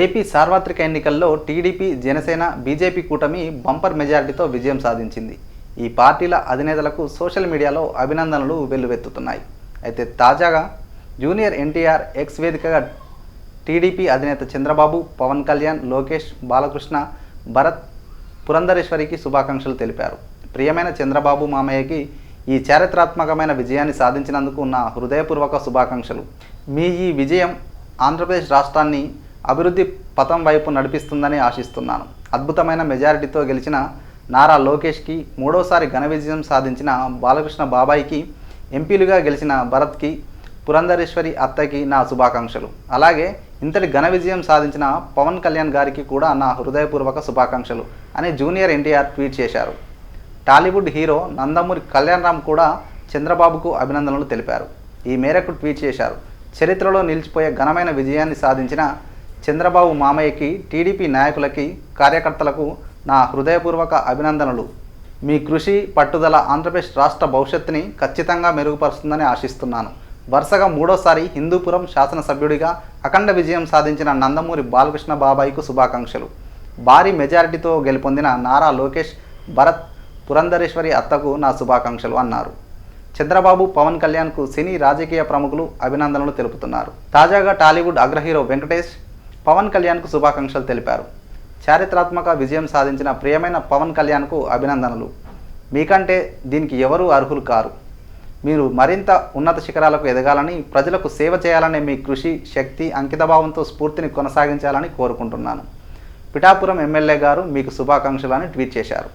AP సార్వత్రిక ఎన్నికల్లో TDP Janasena BJP కూటమి బంపర్ మెజారిటీతో విజయం సాధించింది. ఈ పార్టీల అధినేతలకు సోషల్ మీడియాలో అభినందనలు వెల్లువెత్తుతున్నాయి. అయితే తాజాగా జూనియర్ ఎన్టీఆర్ ఎక్స్ వేదికగా టీడీపీ అధినేత చంద్రబాబు పవన్ కళ్యాణ్ లోకేష్ బాలకృష్ణ భరత్ పురంధరేశ్వరికి శుభాకాంక్షలు తెలిపారు. ప్రియమైన చంద్రబాబు మామయ్యకి ఈ చారిత్రాత్మకమైన విజయాన్ని సాధించినందుకు నా హృదయపూర్వక శుభాకాంక్షలు. మీ ఈ విజయం ఆంధ్రప్రదేశ్ రాష్ట్రాన్ని అభివృద్ధి పథం వైపు నడిపిస్తుందని ఆశిస్తున్నాను. అద్భుతమైన మెజారిటీతో గెలిచిన నారా లోకేష్కి మూడోసారి ఘన విజయం సాధించిన బాలకృష్ణ బాబాయికి ఎంపీలుగా గెలిచిన భరత్కి పురంధరేశ్వరి అత్తకి నా శుభాకాంక్షలు. అలాగే ఇంతటి ఘన విజయం సాధించిన పవన్ కళ్యాణ్ గారికి కూడా నా హృదయపూర్వక శుభాకాంక్షలు అని జూనియర్ ఎన్టీఆర్ ట్వీట్ చేశారు. టాలీవుడ్ హీరో నందమూరి కళ్యాణ్ రామ్ కూడా చంద్రబాబుకు అభినందనలు తెలిపారు. ఈ మేరకు ట్వీట్ చేశారు. చరిత్రలో నిలిచిపోయే ఘనమైన విజయాన్ని సాధించిన చంద్రబాబు మామయ్యకి టీడీపీ నాయకులకి కార్యకర్తలకు నా హృదయపూర్వక అభినందనలు. మీ కృషి పట్టుదల ఆంధ్రప్రదేశ్ రాష్ట్ర భవిష్యత్తుని ఖచ్చితంగా మెరుగుపరుస్తుందని ఆశిస్తున్నాను. వరుసగా మూడోసారి హిందూపురం శాసనసభ్యుడిగా అఖండ విజయం సాధించిన నందమూరి బాలకృష్ణ బాబాయికు శుభాకాంక్షలు. భారీ మెజారిటీతో గెలుపొందిన నారా లోకేష్ భరత్ పురంధరేశ్వరి అత్తకు నా శుభాకాంక్షలు అన్నారు. చంద్రబాబు పవన్ కళ్యాణ్కు సినీ రాజకీయ ప్రముఖులు అభినందనలు తెలుపుతున్నారు. తాజాగా టాలీవుడ్ అగ్రహీరో వెంకటేష్ పవన్ కళ్యాణ్కు శుభాకాంక్షలు తెలిపారు. చారిత్రాత్మక విజయం సాధించిన ప్రియమైన పవన్ కళ్యాణ్కు అభినందనలు. మీకంటే దీనికి ఎవరూ అర్హులు కారు. మీరు మరింత ఉన్నత శిఖరాలకు ఎదగాలని ప్రజలకు సేవ చేయాలనే మీ కృషి శక్తి అంకితభావంతో స్ఫూర్తిని కొనసాగించాలని కోరుకుంటున్నాను. పిఠాపురం ఎమ్మెల్యే గారు మీకు శుభాకాంక్షలు అని ట్వీట్ చేశారు.